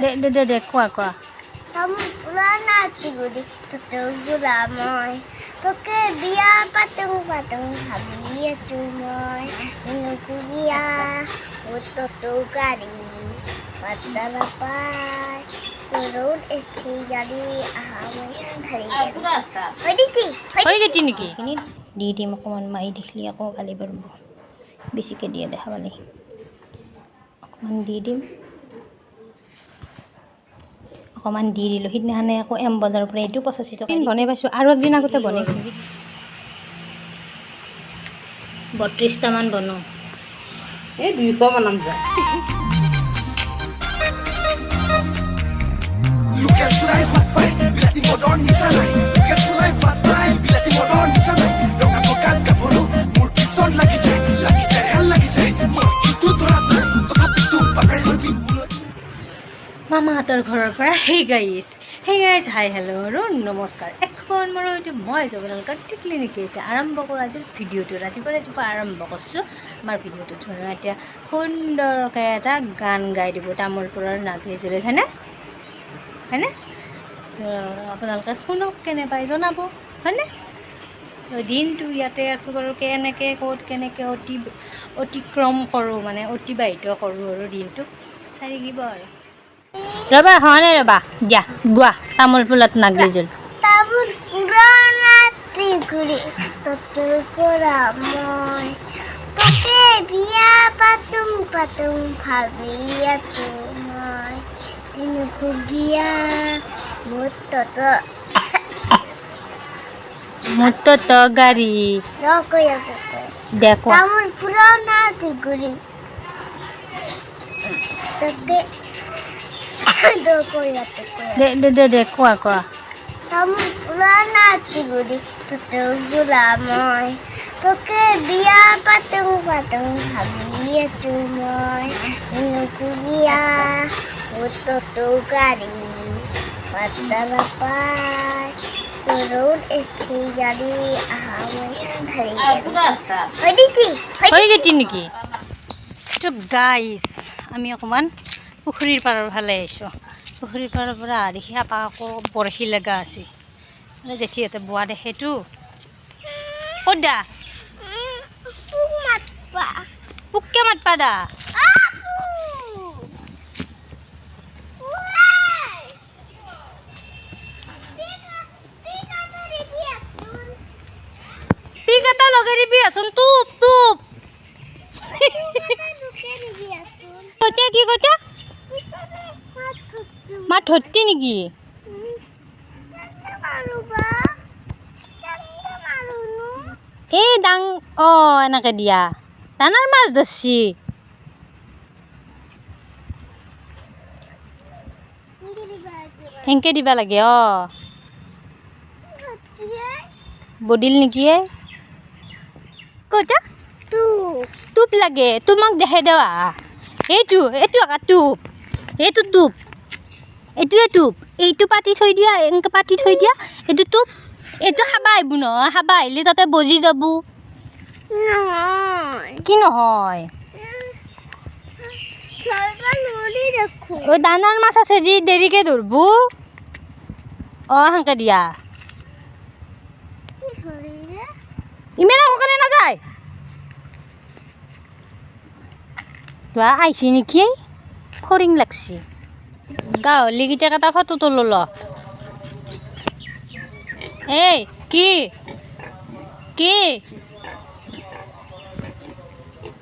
দে দে দে কোৱা কোৱা পুরানা চিগুড়ি তোতে গুলা মই তোকে বিয়া পাতুং পাতুং ভাবি আছো মই নুকুরিয়া ও তো গাড়ি পাতা নাপায় তোর এসে গাড়ি আহা মই খালি হয় হৈ গেটি দি দিম অকণমান মাৰি দেখিলি আকৌ গালি পাৰিব। বেছিকৈ দিয়ে দেখা পালি অকণমান দি দিম। অকণমান দি দিলোঁ। সিদিনাখনে আকৌ এম বজাৰৰ পৰা এইটো পঁচাশী টকা বনাই পাইছোঁ। আৰু একদিন আগতে বনাইছোঁ বত্ৰিছটামান বনাওঁ। এই দুইশ বনাম যা। Lukas sulai fatpai bila timur don di sana. Lukas sulai মামাহঁতৰ ঘৰৰ পৰা সেই গাইছ সেই গাইছ হাই হেল্ল' আৰু নমস্কাৰ। এখন মোৰ হয়তো মই জগনালকাৰ টিকলি নেকি এতিয়া আৰম্ভ কৰোঁ আজিৰ ভিডিঅ'টো ৰাতিপুৱা ৰাতিপুৱা আৰম্ভ কৰিছোঁ আমাৰ ভিডিঅ'টো ধৰা এতিয়া সুন্দৰকৈ এটা গান গাই দিব তামোলপুৰৰ নাগৰি জুলিত হয়নে? আপোনালোকে শুনক কেনে জনাব, হয়নে? দিনটো ইয়াতে আছোঁ বাৰু, কেনেকৈ, ক'ত, কেনেকৈ অতি, অতিক্ৰম কৰোঁ মানে অতিবাহিত কৰোঁ আৰু দিনটো। চাই থাকিব আৰু। ৰ'বা হয়নে ৰ'বা। দিয়া গোৱা। তামোল ফুলত নাগৰি জুল মোর তো গাড়ী। দেখো তামুল পুরানা চিগুড়ি তোকে দে দে দে গুলা মই তোকে বিয়া পাতুং পাতুং ভাবি আছো মই নুকুরিয়া ও তো গাড়ি। পাতা এসে গাড়ি আহা মই খালি হয় দিছি হয় হৈ গেটি নেকি? তো গাইছ আমি অকণমান পুখুৰীৰ পাৰৰ ফালে আহিছোঁ। পুখুৰীৰ পাৰৰ পৰা আহি আপা আকৌ বৰশী লগা আছে। মানে জেঠিহঁতে বোৱা দেখেতো ক'ত দা। মাতবা। পোককে মাতপা দা? পিক এটা লগাই দিবি আচোন। তুপ কৈছে কি কৈছে? মাত ধৰতি নেকি? এই ডাং অঁ এনেকৈ দিয়া। ডাঙৰ মাছ ধৰছি। সেনকে দিবা লাগে অঁ। বডিল নেকি এ? কৈছা টোপ লাগে তোমাক দেখাই দেৱা। এইটো এইটো আকৌ টোপ এইটো টোপ এইটোৱে টোপ এইটো পাতি থৈ দিয়া এনেকৈ পাতি থৈ দিয়া। এইটো টোপ এইটো খাবা আহিব নহয় খাবা আহিলে তাতে বজি যাব। কি নহয়? ডাঙৰ মাছ আছে যি দেৰিকৈ ধৰব। অঁ সেনকৈ দিয়া। ইমান সোনকালে নাযায়? আহিছে নেকি? ফৰিং লাগছি। গাহলিকেইটাক এটা ফটো তোলো ল। এই কি? কি?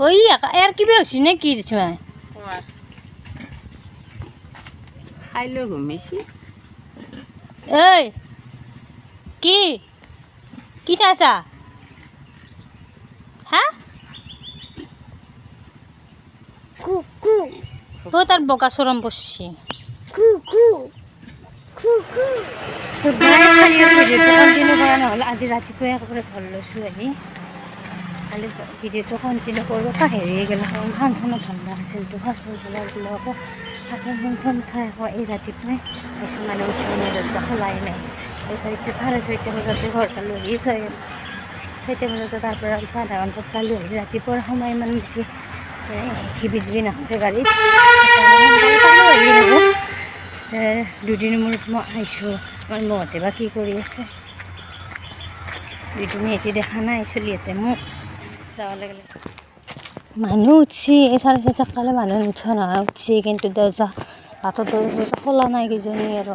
ঐ ইয়াৰ কিবা হৈছে নে কি তোমাৰ? খাই লৈ ঘুমিছি। ঐ কি? কি চাইছা? হা? কুকু। ও তার বকা কৰা নহ'লে আজি ৰাতিপুৱাই একেবাৰে ঘৰ লৈছোঁ আহি কালি ভিডিঅ'টো কৰিব পাহৰিয়ে গ'ল কাৰণ ফাংচনত ঠাণ্ডা আছিলতো ফাংচন চলাই বোলে আকৌ ফাংচন ফাংচন চাই আকৌ এই ৰাতিপুৱাই মানে উঠি দৰ্জা খোলাই নাই এই চাৰিটা চাৰে ছয়টা বজাতে ঘৰ পালোঁ আহি ছয় ছয়টা বজাতে তাৰ পৰা আধা ঘণ্টাত আহি ৰাতিপুৱাৰ সময় ইমান বেছি হিবিজবি আৰু এ, দুদিন মূৰত মই আহিছোঁ আমাৰ মহঁতে বা কি কৰি আছে দুদিন এটি দেখা নাই চলিহঁতে মোক যাব লাগিলে মানুহ উঠছি এই চাৰে চাৰিটাত কালে মানুহ নুঠা নহয় উঠছি কিন্তু দৰ্জা বাটৰ দৰ্জা খোলা নাই কিজানি আৰু।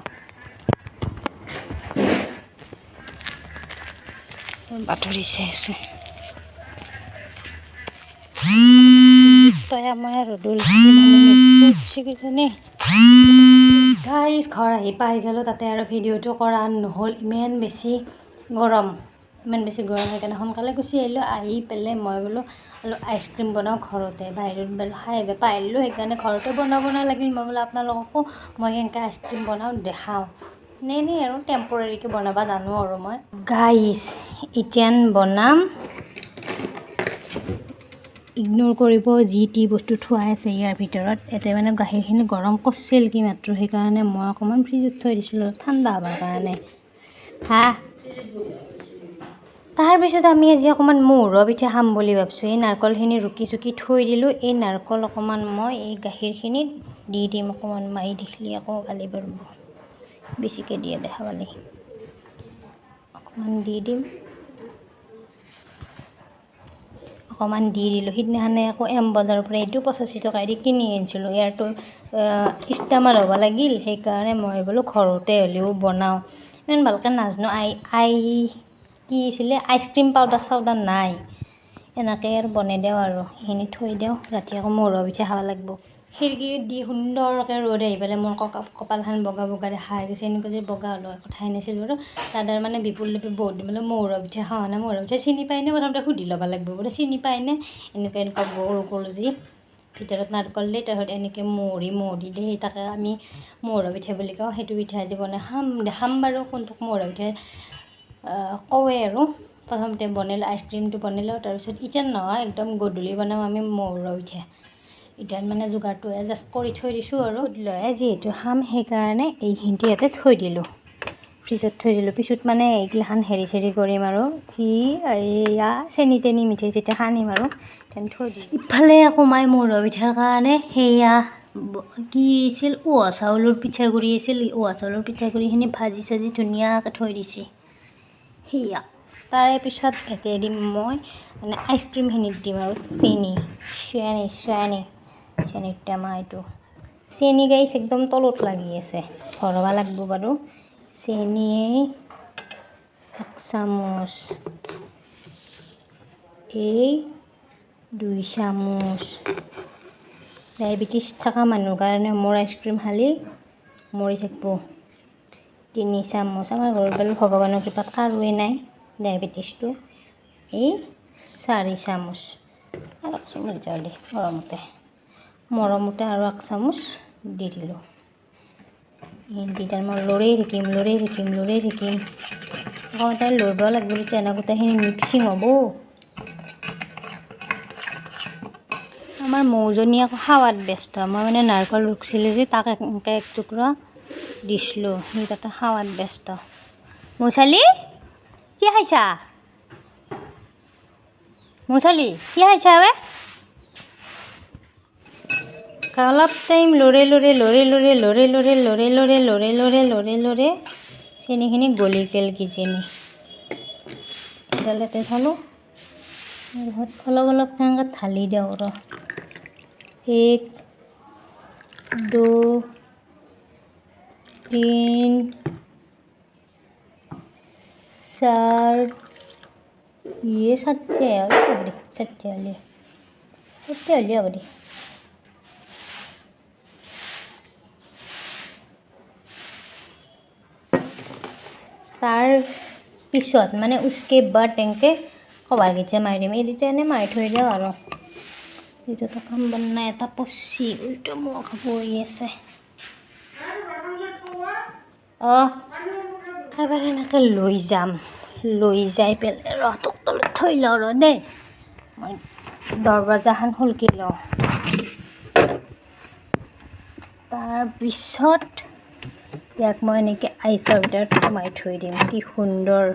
বাতৰি চাই আছে আমাৰ ৰ'দল উঠছি কিজানি গাইজ ঘৰ আহি পাই গ'লোঁ তাতে আৰু ভিডিঅ'টো কৰা নহ'ল ইমান বেছি গৰম ইমান বেছি গৰম সেইকাৰণে সোনকালে গুচি আহিলোঁ আহি পেলাই মই বোলো অলপ আইচক্ৰীম বনাওঁ ঘৰতে বাহিৰত বোলো খাই আহিব পাৰিলোঁ সেইকাৰণে ঘৰতে বনাব নালাগিল মই বোলো আপোনালোককো মই কেনেকৈ আইচক্ৰীম বনাওঁ দেখাওঁ এনেই আৰু টেম্পৰেৰীকৈ বনাব জানো আৰু মই গাইজ এতিয়া বনাম ইগন'ৰ কৰিব যি টি বস্তু থোৱা আছে ইয়াৰ ভিতৰত। এতিয়া মানে গাখীৰখিনি গৰম কৰিছিল কি মাত্ৰ সেইকাৰণে মই অকণমান ফ্ৰিজত থৈ দিছিলোঁ ঠাণ্ডা হ'বৰ কাৰণে। হা? তাৰপিছত আমি আজি অকণমান মহুৰা পিঠা খাম বুলি ভাবিছোঁ। এই নাৰিকলখিনি ৰুকি চুকি থৈ দিলোঁ। এই নাৰিকল অকণমান মই এই গাখীৰখিনিত দি দিম অকণমান মাৰি দেখিলে আকৌ গালি পাৰিব। বেছিকৈ দিয়ে দেখা পালি অকণমান দি দিম। অকণমান দি দিলোঁ। সিদিনাখনে আকৌ এম বজাৰৰ পৰা এইটো পঁচাশী টকা দি কিনি আনিছিলোঁ। ইয়াৰটো ইষ্টামাৰ হ'ব লাগিল। সেইকাৰণে মই বোলো ঘৰতে হ'লেও বনাওঁ। ইমান ভালকৈ নাজানো। আই আই কি আছিলে? আইচক্ৰীম পাউডাৰ চাউডাৰ নাই। এনেকৈ আৰু বনাই দিওঁ আৰু। সেইখিনি থৈ দিওঁ। ৰাতি আকৌ মহুৰা পিঠা খাব লাগিব। খিৰিকীত দি সুন্দৰকৈ ৰ'দ আহি পেলাই মোৰ কপালখন বগা বগা দেখা হৈ গৈছে এনেকুৱা যে বগা হ'লেও কথাই নাছিল বাৰু। দাদাৰ মানে বিপুল লিপি বহুত দিন বোলে মহুৰা পিঠা খাওঁ নে মহুৰা পিঠা চিনি পায়নে প্ৰথমতে সুধি ল'ব লাগিব বোলে চিনি পায়নে এনেকুৱা এনেকুৱা গ'ল যি ভিতৰত নাৰিকল দিয়ে তাৰপিছত এনেকৈ মহৰি দিয়ে সেই তাকে আমি মহুৰা পিঠা বুলি কওঁ সেইটো পিঠা আজি বনাই খাম দেখাম বাৰু কোনটোক মহুৰা পিঠা কওঁৱে আৰু। প্ৰথমতে বনালোঁ আইচক্ৰীমটো বনালোঁ তাৰপিছত এতিয়া নহয় একদম গধূলি বনাম আমি মহুৰা পিঠা। এতিয়া মানে যোগাৰটো জাষ্ট কৰি থৈ দিছোঁ আৰু লৈ যিহেতু খাম, সেইকাৰণে এইখিনিতে ইয়াতে থৈ দিলোঁ। ফ্ৰিজত থৈ দিলোঁ। পিছত মানে এইগিলাখান হেৰি চেৰি কৰিম আৰু। সি এইয়া চেনি তেনি মিঠাই চিঠাই সানিম আৰু থৈ দিলোঁ ইফালে আকৌ মায়ে মহুৰা পিঠাৰ কাৰণে সেয়া কি আছিল? উহা চাউলৰ পিঠাগুড়ি আছিল। উহা চাউলৰ পিঠাগুড়িখিনি ভাজি চাজি ধুনীয়াকৈ থৈ দিছে। সেয়া তাৰে পিছত একে দিম মই মানে আইচক্ৰীমখিনিত দিম আৰু। চেনি চেনি চেনি। চেনিৰ টেমা এইটো চেনি গাইছ একদম তলত লাগি আছে, ভৰাব লাগিব বাৰু। চেনি, এক চামুচ। এই দুই চামুচ। ডায়েবেটিছ থকা মানুহৰ কাৰণে মোৰ আইচক্ৰীম খালি মৰি থাকিব। তিনি চামুচ। আমাৰ ঘৰত বাৰু ভগৱানৰ কৃপাত কাৰোৱে নাই ডায়েবেটিছটো। এই চাৰি চামুচ। আৰু চামুচ যাওঁ দে মৰমতে মৰমতে আৰু এক চামুচ দি দিলোঁ। এই দুটাৰ মই লৰাই থাকিম লৰাই থাকিম লৰাই থাকিম অকণমান টাইম লৰিব লাগিব তেতিয়া গোটেইখিনি মিক্সিং হ'ব। আমাৰ মৌজনী আকৌ খাৱাত ব্যস্ত। মই মানে নাৰিকল ৰুকিছিলোঁ যে, তাক এনেকৈ এক টুকুৰা দিছিলোঁ। সি তাতে খাৱাত ব্যস্ত। মৌচালি কি খাইছা? মৌচালি কি খাইছা বে? অলপ টাইম লৰে লৰে লৰে লৰে লৰে লৰে লৰে লৰে লৰে লৰে লৰে লৰে চেনিখিনি গলি গ'ল কিজানি এডালতে থলোঁ তাৰপিছত অলপ অলপ তেনেকৈ ঢালি দিওঁ ৰ এক দু তিন চার ये सच्चे है और बड़ी सच्चे वाली सच्चे वाली है बड़ी তাৰ পিছত মানে উচকে বাদ এনেকৈ কভাৰ গীচা মাৰি দিম। এই দুটা এনেই মাৰি থৈ দিওঁ আৰু। এই দুটা কাম বনাই এটা পচি উল্টো মুখ পৰি আছে। অঁ এনেকৈ লৈ যাম। লৈ যাই পেলাই ৰহটোক তলত থৈ লওঁ ৰ দেই মই দৰৱাজাখন শুলকি লওঁ। তাৰপিছত ইয়াক মই এনেকৈ আইচৰ ভিতৰত সোমাই থৈ দিম। কি সুন্দৰ,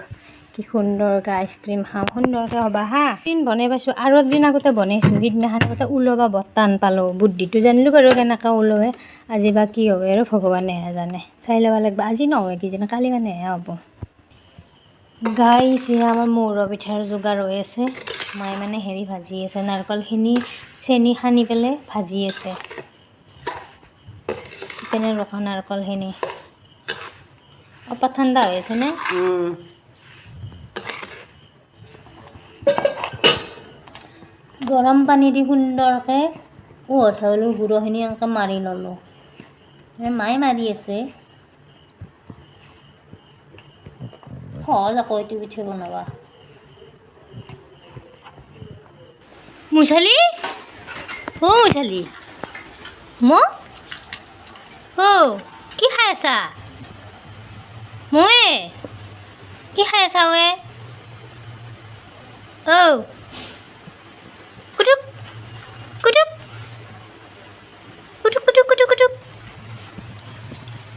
কি সুন্দৰকৈ আইচক্ৰীম খাম সুন্দৰকৈ হ'বা হা। দিন বনাই পাইছোঁ, আৰু একদিন আগতে বনাইছোঁ। সিদিনাখন আগতে ওলবা বৰ টান পালোঁ। বুদ্ধিটো জানিলোঁ বাৰু কেনেকৈ ওলোৱে আজি বা কি হ'ব আৰু ভগৱানেহে জানে। চাই ল'ব লাগিব। আজি নহয় কিজানি কালি মানেহে হ'ব। গাইছে আমাৰ মৌৰ পিঠাৰ যোগাৰ হৈ আছে। মায়ে মানে হেৰি ভাজি আছে, নাৰিকলখিনি চেনি সানি পেলাই ভাজি আছে। কেনে ৰখা নাৰিকলখিনি। অপা ঠাণ্ডা হৈ আছেনে গৰম পানী দি সুন্দৰকৈ উহ চাউলৰ গুড়খিনি এনেকৈ মাৰি ল'লোঁ। মায়ে মাৰি আছে। সহজ আকৌ এইটো পিঠা বনাবা। মুছালি? অ মুছালি। ম? অ কি খাই আছা? ময়ে কি খাই আছা ৱে ঔ কুটুক কুটুক কুটুক কুটুক কুটুক কুটুক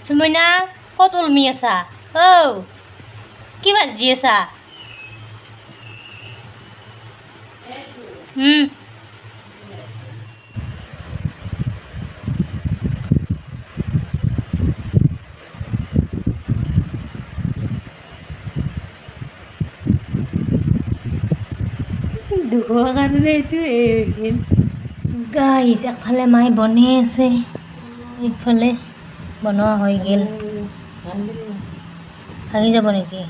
চুমৈনা ক'ত ওলমি আছা ঔ কি ভাজি আছা দুখৰ কাৰণে এইটো গাইছ একফালে মায়ে বনাই আছে এইফালে বনোৱা হৈ গ'ল। ভাঙি যাব নেকি?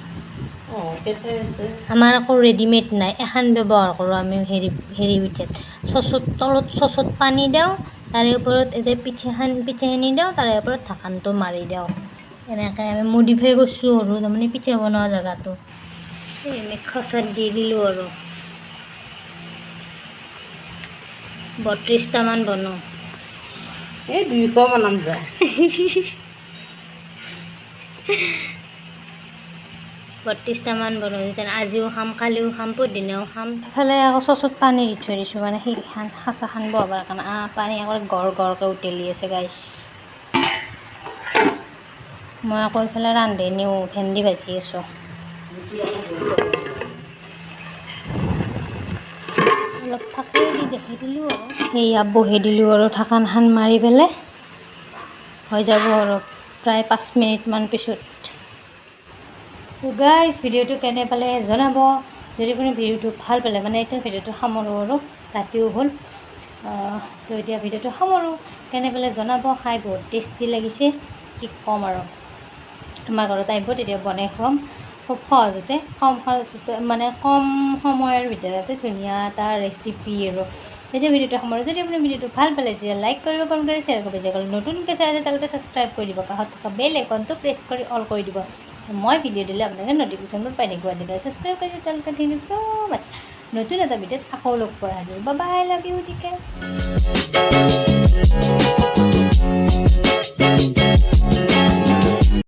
আমাৰ আকৌ ৰেডিমেড নাই, এখন ব্যৱহাৰ কৰোঁ আমি হেৰি হেৰি পিঠাত। চচত তলত চচত পানী দিওঁ, তাৰে ওপৰত এতিয়া পিঠাখন, পিঠাখিনি দিওঁ, তাৰে ওপৰত ঢাকনটো মাৰি দিওঁ। এনেকৈ আমি মডিফাই কৰিছোঁ আৰু, তাৰমানে পিঠা বনোৱা জেগাটো। আমি খচাত দি দিলোঁ আৰু। বত্ৰিছটামান বনাওঁ এই দুইশ বনাম যায় বত্ৰিছটামান বনাওঁ আজিও খাম কালিও খাম পৰদিনাও খাম। এফালে আকৌ চচত পানী দি থৈ দিছোঁ মানে সেইখান সাঁচাখান বহাবৰ কাৰণে। পানী আকৌ গড় গড়কৈ উতলি আছে গাইছ মই আকৌ এইফালে ৰান্ধি নিওঁ ভেন্দি ভাজি আছোঁ অলপ ফাকে দি দেখাই দিলোঁ আৰু সেয়া বহি দিলোঁ আৰু ঢাকানখন মাৰি পেলাই হৈ যাব আৰু প্ৰায় পাঁচ মিনিটমান পিছত। গাইজ ভিডিঅ'টো কেনে পালে জনাব। যদি আপুনি ভিডিঅ'টো ভাল পালে মানে এতিয়া ভিডিঅ'টো সামৰোঁ আৰু ৰাতিও হ'ল তো এতিয়া ভিডিঅ'টো সামৰোঁ। কেনে পালে জনাব খাই বহুত টেষ্টি লাগিছে কি ক'ম আৰু। আমাৰ ঘৰত আহিব তেতিয়া বনাই খুৱাম। খুব সহজতে কম খৰচতে মানে কম সময়ৰ ভিতৰতে ধুনীয়া এটা ৰেচিপি আৰু তেতিয়া ভিডিঅ'টো সামৰোঁ যদি আপুনি ভিডিঅ'টো ভালো পালে, তেতিয়া লাইক কৰিব কমেণ্ট কৰি শ্বেয়াৰ কৰিব। যিসকলে নতুনকৈ চাই আছে, তেওঁলোকে ছাবস্ক্ৰাইব কৰি দিব। কাষত থকা বেল আইকনটো প্ৰেছ কৰি অল কৰি দিব। মই ভিডিঅ' দিলে আপোনালোকে নটিফিকেশ্যনবোৰ পাই থাকিব। আজিকালি ছাবস্ক্ৰাইব কৰি তেওঁলোকে ঠিক আছে চ' মাছ নতুন এটা ভিডিঅ'ত আকৌ লগ পোৱা আহিব বাই লাভ ইউ টিকে